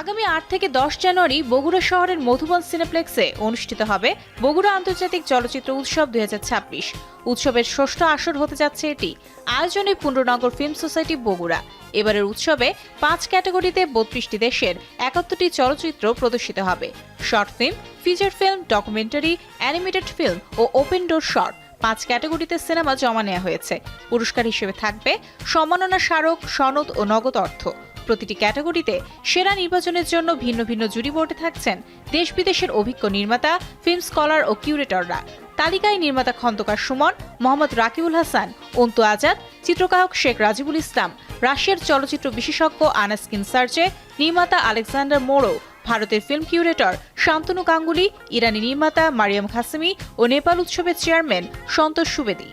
আগামী আট থেকে দশ জানুয়ারি বগুড়া শহরের মধুবন সিনেপ্লেক্সে অনুষ্ঠিত হবে বগুড়া আন্তর্জাতিক চলচ্চিত্র উৎসব দুই উৎসবের ষষ্ঠ আসর হতে যাচ্ছে এটি। আয়োজনে পুণ্ডনগর ফিল্ম সোসাইটি বগুড়া। এবারের উৎসবে পাঁচ ক্যাটাগরিতে বত্রিশটি দেশের একাত্তরটি চলচ্চিত্র প্রদর্শিত হবে। Short film, feature film, documentary, animated film ও ওপেন ডোর শর্ট পাঁচ ক্যাটাগরিতে সিনেমা জমা নেওয়া হয়েছে। পুরস্কার হিসেবে থাকবে সম্মাননা স্মারক, সনদ ও নগদ অর্থ। প্রতিটি ক্যাটাগরিতে সেরা নির্বাচনের জন্য ভিন্ন ভিন্ন জুরি বোর্ডে থাকছেন দেশ বিদেশের অভিজ্ঞ নির্মাতা ফিল্ম স্কলার ও কিউরেটররা তালিকায় নির্মাতা খন্দকার সুমন, মোহাম্মদ রাকিবুল হাসান, অন্তু আজাদ চিত্রকারক শেখ রাজিবুল ইসলাম, রাশিয়ার চলচ্চিত্র বিশেষজ্ঞ আনাস্কিন সার্চে নির্মাতা আলেকজান্ডার মোড়ো ভারতের ফিল্ম কিউরেটর শান্তনু গাঙ্গুলি, ইরানি নির্মাতা মারিয়াম খাসেমি ও নেপাল উৎসবের চেয়ারম্যান সন্তোষ সুবেদী।